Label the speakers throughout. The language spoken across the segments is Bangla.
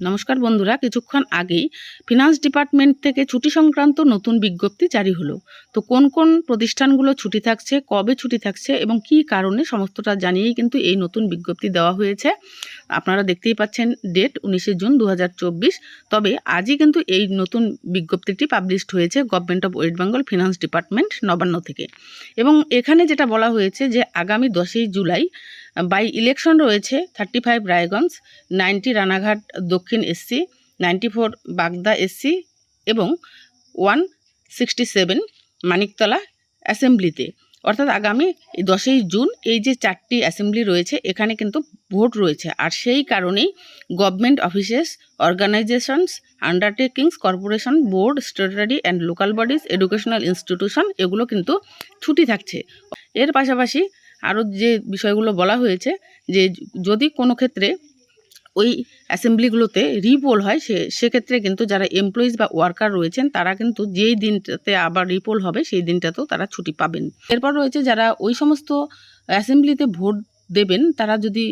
Speaker 1: নমস্কার বন্ধুরা, কিছুক্ষণ আগেই ফিনান্স ডিপার্টমেন্ট থেকে ছুটি সংক্রান্ত নতুন বিজ্ঞপ্তি জারি হলো। তো কোন কোন প্রতিষ্ঠানগুলো ছুটি থাকছে, কবে ছুটি থাকছে এবং কী কারণে সমস্তটা জানিয়েই কিন্তু এই নতুন বিজ্ঞপ্তি দেওয়া হয়েছে। আপনারা দেখতেই পাচ্ছেন ডেট উনিশে জুন দু হাজার চব্বিশ। তবে আজই কিন্তু এই নতুন বিজ্ঞপ্তিটি পাবলিশড হয়েছে government of West Bengal finance department Nabanna থেকে। এবং এখানে যেটা বলা হয়েছে যে আগামী দশই জুলাই বাই ইলেকশন রয়েছে thirty five Raiganj ninety Ranaghat, দক্ষিণ SC ninety four Bagda SC এবং ওয়ান সিক্সটি সেভেন মানিকতলা অ্যাসেম্বলিতে অর্থাৎ আগামী দশই জুন এই যে চারটি অ্যাসেম্বলি রয়েছে, এখানে কিন্তু ভোট রয়েছে। আর সেই কারণেই government offices organisations undertakings corporation board statutory and local bodies educational institution এগুলো কিন্তু ছুটি থাকছে। এর পাশাপাশি আরও যে বিষয়গুলো বলা হয়েছে যে যদি কোনো ক্ষেত্রে ওই অ্যাসেম্বলিগুলোতে রিপোল হয়, সে, সেক্ষেত্রে কিন্তু যারা এমপ্লয়িজ বা ওয়ার্কার রয়েছেন, তারা কিন্তু যেই দিনটাতে আবার রিপোল হবে, সেই দিনটাতেও তারা ছুটি পাবেন। এরপর রয়েছে যারা ওই সমস্ত অ্যাসেম্বলিতে ভোট দেবেন, তারা যদি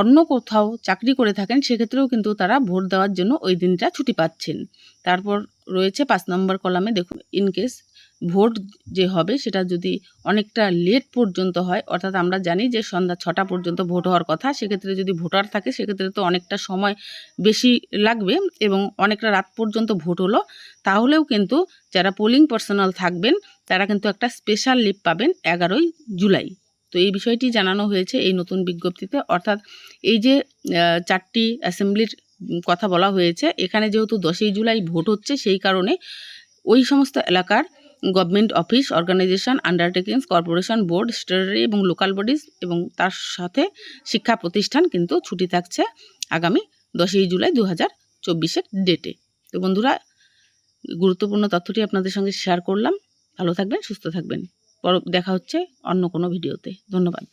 Speaker 1: অন্য কোথাও চাকরি করে থাকেন, সেক্ষেত্রেও কিন্তু তারা ভোট দেওয়ার জন্য ওই দিনটা ছুটি পাচ্ছেন। তারপর রয়েছে পাঁচ নম্বর কলামে, দেখুন ইনকেস ভোট যে হবে সেটা যদি অনেকটা লেট পর্যন্ত হয়, অর্থাৎ আমরা জানি যে সন্ধ্যা ছটা পর্যন্ত ভোট হওয়ার কথা, সেক্ষেত্রে যদি ভোটার থাকে সেক্ষেত্রে তো অনেকটা সময় বেশি লাগবে এবং অনেকটা রাত পর্যন্ত ভোট হলো, তাহলেও কিন্তু যারা পোলিং পার্সোনাল থাকবেন, তারা কিন্তু একটা স্পেশাল লিপ পাবেন এগারোই জুলাই। তো এই বিষয়টি জানানো হয়েছে এই নতুন বিজ্ঞপ্তিতে, অর্থাৎ এই যে চারটি অ্যাসেম্বলির কথা বলা হয়েছে, এখানে যেহেতু দশই জুলাই ভোট হচ্ছে সেই কারণে ওই সমস্ত এলাকার government office, organisation undertakings corporation board statutory এবং লোকাল বডিজ এবং তার সাথে শিক্ষা প্রতিষ্ঠান কিন্তু ছুটি থাকছে আগামী দশই জুলাই দু হাজার চব্বিশের ডেটে তো বন্ধুরা, গুরুত্বপূর্ণ তথ্যটি আপনাদের সঙ্গে শেয়ার করলাম। ভালো থাকবেন, সুস্থ থাকবেন। পর, দেখা হচ্ছে অন্য কোনো ভিডিওতে ধন্যবাদ।